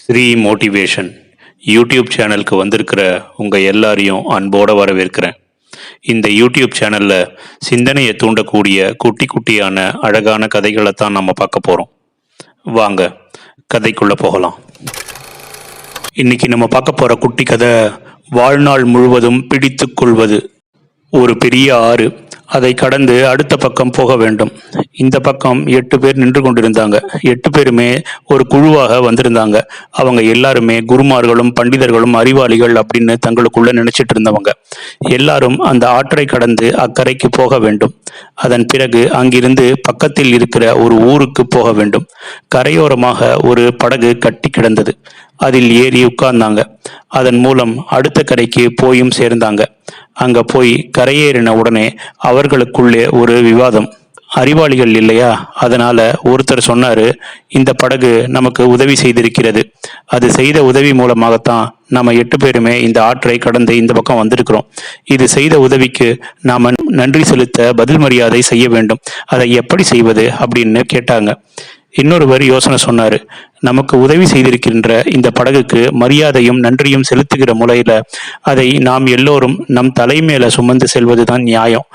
Sri motivation YouTube சேனலுக்கு வந்திருக்கிற உங்கள் எல்லாரையும் அன்போடு வரவேற்கிறேன். இந்த யூடியூப் சேனலில் சிந்தனையை தூண்டக்கூடிய குட்டி குட்டியான அழகான கதைகளை தான் நம்ம பார்க்க போகிறோம் வாங்க கதைக்குள்ளே போகலாம். இன்றைக்கி நம்ம பார்க்க போகிற குட்டி கதை வாழ்நாள் முழுவதும் பிடித்து கொள்வது. ஒரு பெரிய ஆறு. அதை கடந்து அடுத்த பக்கம் போக வேண்டும். இந்த பக்கம் எட்டு பேர் நின்று கொண்டிருந்தாங்க. எட்டு பேருமே ஒரு குழுவாக வந்திருந்தாங்க. அவங்க எல்லாருமே குருமார்களும் பண்டிதர்களும் அறிவாளிகள் அப்படின்னு தங்களுக்குள்ள நினைச்சிட்டு இருந்தவங்க. எல்லாரும் அந்த ஆற்றை கடந்து அக்கறைக்கு போக வேண்டும். அதன் பிறகு அங்கிருந்து பக்கத்தில் இருக்கிற ஒரு ஊருக்கு போக வேண்டும். கரையோரமாக ஒரு படகு கட்டி கிடந்தது. அதில் ஏறி உட்கார்ந்தாங்க. அதன் மூலம் அடுத்த கரைக்கு போயும் சேர்ந்தாங்க. அங்க போய் கரையேறின உடனே அவர்களுக்குள்ளே ஒரு விவாதம். அறிவாளிகள் இல்லையா? அதனால ஒருத்தர் சொன்னாரு இந்த படகு நமக்கு உதவி செய்திருக்கிறது. அது செய்த உதவி மூலமாகத்தான் நம்ம எட்டு பேருமே இந்த ஆற்றை கடந்து இந்த பக்கம் வந்திருக்கிறோம். இது செய்த உதவிக்கு நாம நன்றி செலுத்த பதில் மரியாதை செய்ய வேண்டும். அதை எப்படி செய்வது? அப்படின்னு கேட்டாங்க. இன்னொருவர் யோசனை சொன்னாரு. நமக்கு உதவி செய்திருக்கின்ற இந்த படகுக்கு மரியாதையும் நன்றியும் செலுத்துகிற முறையில அதை நாம் எல்லோரும் நம் தலைமையில சுமந்து செல்வதுதான் நியாயம்.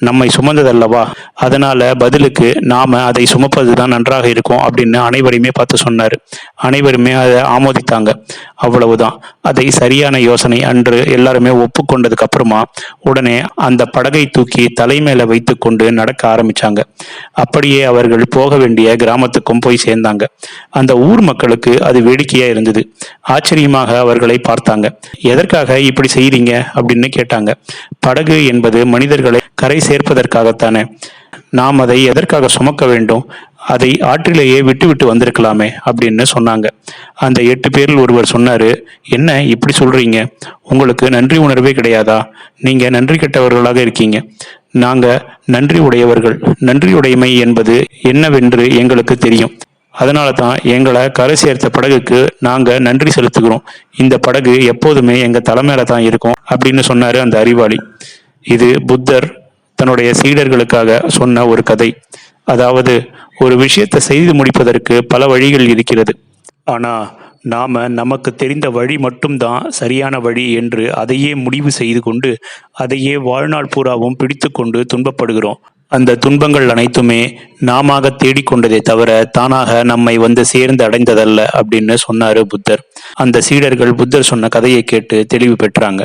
நம்மை சுமந்ததல்லவா? அதனால பதிலுக்கு நாம அதை சுமப்பது தான் நன்றாக இருக்கும் அப்படின்னு அனைவரையுமே பார்த்து சொன்னார். அனைவருமே அதை ஆமோதித்தாங்க. அவ்வளவுதான். அதை சரியான யோசனை அன்று எல்லாருமே ஒப்புக்கொண்டதுக்கு அப்புறமா உடனே அந்த படகை தூக்கி தலைமையில வைத்துக்கொண்டு நடக்க ஆரம்பிச்சாங்க. அப்படியே அவர்கள் போக வேண்டிய கிராமத்துக்கும் போய் சேர்ந்தாங்க. அந்த ஊர் மக்களுக்கு அது வேடிக்கையா இருந்தது. ஆச்சரியமாக அவர்களை பார்த்தாங்க. எதற்காக இப்படி செய்றீங்க? அப்படின்னு கேட்டாங்க. படகு என்பது மனிதர்களை கரை சேர்ப்பதற்காகத்தானே? நாம் அதை எதற்காக சுமக்க வேண்டும்? அதை ஆற்றிலேயே விட்டுவிட்டு வந்திருக்கலாமே அப்படின்னு சொன்னாங்க. அந்த எட்டு பேரில் ஒருவர் சொன்னாரு என்ன இப்படி சொல்றீங்க? உங்களுக்கு நன்றி உணர்வே கிடையாதா? நீங்க நன்றி கெட்டவர்களாக இருக்கீங்க. நாங்க நன்றி உடையவர்கள். நன்றியுடைமை என்பது என்னவென்று எங்களுக்கு தெரியும். அதனால தான் எங்களை கரை சேர்த்த படகுக்கு நாங்க நன்றி செலுத்துகிறோம். இந்த படகு எப்போதுமே எங்க தலைமையில தான் இருக்கும் அப்படின்னு சொன்னாரு அந்த அறிவாளி. இது புத்தர் தன்னுடைய சீடர்களுக்காக சொன்ன ஒரு கதை. அதாவது ஒரு விஷயத்தை செய்து முடிப்பதற்கு பல வழிகள் இருக்கிறது. ஆனால் நாம் நமக்கு தெரிந்த வழி மட்டும்தான் சரியான வழி என்று அதையே முடிவு செய்து கொண்டு அதையே வாழ்நாள் பூராவும் பிடித்துக்கொண்டு துன்பப்படுகிறோம். அந்த துன்பங்கள் அனைத்துமே நாம தேடிக்கொண்டதே தவிர தானாக நம்மை வந்து சேர்ந்து அடைந்ததல்ல அப்படின்னு சொன்னாரு புத்தர். அந்த சீடர்கள் புத்தர் சொன்ன கதையை கேட்டு தெளிவு பெற்றாங்க.